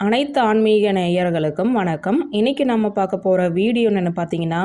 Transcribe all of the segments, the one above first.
அனைத்து ஆன்மீக நேயர்களுக்கும் வணக்கம். இன்னைக்கு நம்ம பார்க்க போகிற வீடியோ என்னென்னு பார்த்தீங்கன்னா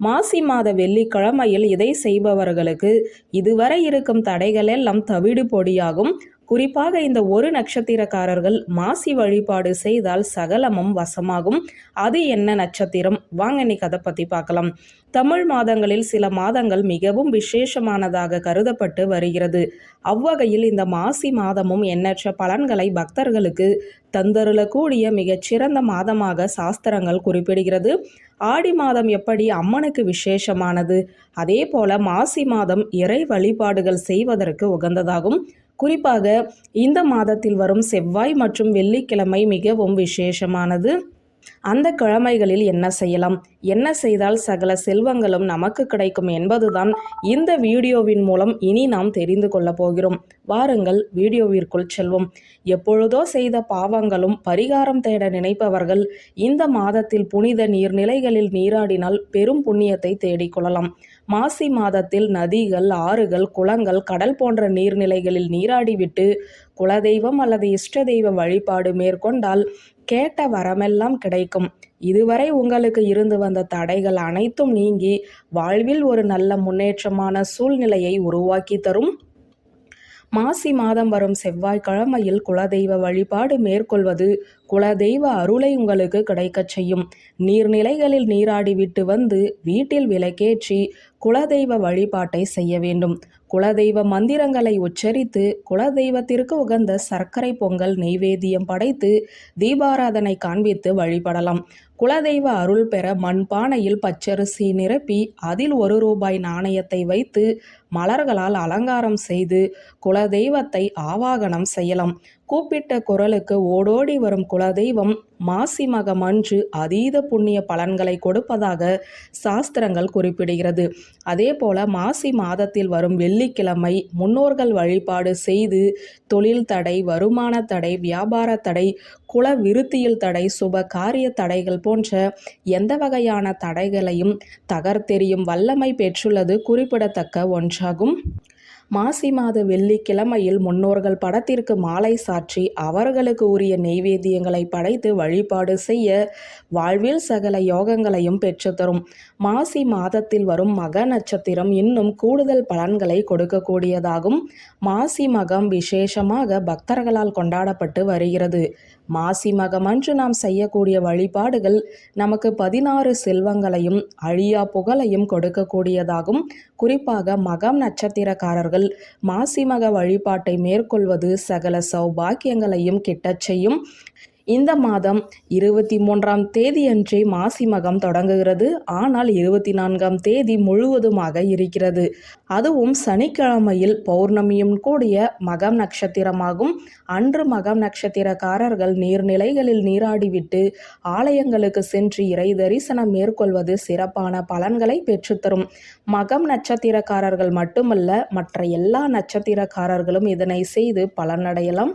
மாசி மாத வெள்ளிக்கிழமையில் இதை செய்பவர்களுக்கு இதுவரை இருக்கும் தடைகள் எல்லாம் தவிடு பொடியாகும் குறிப்பாக இந்த ஒரு நட்சத்திரக்காரர்கள் மாசி வழிபாடு செய்தால் சகலமும் வசமாகும். அது என்ன நட்சத்திரம்? வாங்க இன்னைக்கு அதை பற்றி பார்க்கலாம். தமிழ் மாதங்களில் சில மாதங்கள் மிகவும் விசேஷமானதாக கருதப்பட்டு வருகிறது. அவ்வகையில் இந்த மாசி மாதமும் எண்ணற்ற பலன்களை பக்தர்களுக்கு தந்தருளக்கூடிய மிகச்சிறந்த மாதமாக சாஸ்திரங்கள் குறிப்பிடுகிறது. ஆடி மாதம் எப்படி அம்மனுக்கு விசேஷமானது? அதே போல மாசி மாதம் இறை வழிபாடுகள் செய்வதற்கு உகந்ததாகும். குறிப்பாக இந்த மாதத்தில் வரும் செவ்வாய் மற்றும் வெள்ளிக்கிழமை மிகவும் விசேஷமானது. அந்த கிழமைகளில் என்ன செய்யலாம்? என்ன செய்தால் சகல செல்வங்களும் நமக்கு கிடைக்கும் என்பதுதான் இந்த வீடியோவின் மூலம் இனி நாம் தெரிந்து கொள்ளப் போகிறோம். வாருங்கள் வீடியோவிற்குள் செல்வோம். எப்பொழுதோ செய்த பாவங்களும் பரிகாரம் தேட நினைப்பவர்கள் இந்த மாதத்தில் புனித நீர்நிலைகளில் நீராடினால் பெரும் புண்ணியத்தை தேடிக்கொள்ளலாம் மாசி மாதத்தில் நதிகள் ஆறுகள் குளங்கள் கடல் போன்ற நீர்நிலைகளில் நீராடிவிட்டு குலதெய்வம் அல்லது இஷ்ட தெய்வ வழிபாடு மேற்கொண்டால் கேட்ட வரமெல்லாம் கிடைக்கும். இதுவரை உங்களுக்கு இருந்து வந்த தடைகள் அனைத்தும் நீங்கி வாழ்வில் ஒரு நல்ல முன்னேற்றமான சூழ்நிலையை உருவாக்கி தரும். மாசி மாதம் வரும் செவ்வாய்க்கிழமையில் குலதெய்வ வழிபாடு மேற்கொள்வது குலதெய்வ அருளை உங்களுக்கு கிடைக்கச் செய்யும். நீர்நிலைகளில் நீராடி விட்டு வந்து வீட்டில் விளக்கேற்றி குலதெய்வ வழிபாட்டை செய்ய வேண்டும். குலதெய்வ மந்திரங்களை உச்சரித்து குலதெய்வத்திற்கு உகந்த சர்க்கரை பொங்கல் நெய்வேத்தியம் படைத்து தீபாராதனை காண்பித்து வழிபடலாம். குலதெய்வ அருள் பெற மண்பானையில் பச்சரிசி நிரப்பி அதில் ஒரு ரூபாய் நாணயத்தை வைத்து மலர்களால் அலங்காரம் செய்து குலதெய்வத்தை ஆவாகனம் செய்யலாம். கூப்பிட்ட குரலுக்கு ஓடோடி வரும் குலதெய்வம் மாசி மகம் அன்று அதீத புண்ணிய பலன்களை கொடுப்பதாக சாஸ்திரங்கள் குறிப்பிடுகிறது. அதே போல மாசி மாதத்தில் வரும் வெள்ளிக்கிழமை முன்னோர்கள் வழிபாடு செய்து தொழில் தடை வருமான தடை வியாபார தடை குல விருத்தியில் தடை சுப காரிய தடைகள் போன்ற எந்த வகையான தடைகளையும் தகர்த்தெறியும் வல்லமை பெற்றுள்ளது குறிப்பிடத்தக்க ஒன்றாகும். மாசி மாத வெள்ளிக்கிழமையில் முன்னோர்கள் படத்திற்கு மாலை சாற்றி அவர்களுக்கு உரிய நெய்வேத்தியங்களை படைத்து வழிபாடு செய்ய வாழ்வில் சகல யோகங்களையும் பெற்றுத்தரும். மாசி மாதத்தில் வரும் மக நட்சத்திரம் இன்னும் கூடுதல் பலன்களை கொடுக்கக்கூடியதாகும். மாசி மகம் விசேஷமாக பக்தர்களால் கொண்டாடப்பட்டு வருகிறது. மாசி மகம் அன்று நாம் செய்யக்கூடிய வழிபாடுகள் நமக்கு பதினாறு செல்வங்களையும் அழியா புகழையும் கொடுக்கக்கூடியதாகும். குறிப்பாக மகம் நட்சத்திரக்காரர்கள் மாசி மக வழிபாட்டை மேற்கொள்வது சகல சௌபாக்கியங்களையும் கிட்டச் செய்யும். இந்த மாதம் இருபத்தி மூன்றாம் தேதியன்றே மாசி மகம் தொடங்குகிறது. ஆனால் இருபத்தி நான்காம் தேதி முழுவதுமாக இருக்கிறது. அதுவும் சனிக்கிழமையில் பௌர்ணமியும் கூடிய மகம் நட்சத்திரமாகும். அன்று மகம் நட்சத்திரக்காரர்கள் நீர்நிலைகளில் நீராடிவிட்டு ஆலயங்களுக்கு சென்று இறை தரிசனம் மேற்கொள்வது சிறப்பான பலன்களை பெற்றுத்தரும். மகம் நட்சத்திரக்காரர்கள் மட்டுமல்ல மற்ற எல்லா நட்சத்திரக்காரர்களும் இதனை செய்து பலனடையலாம்.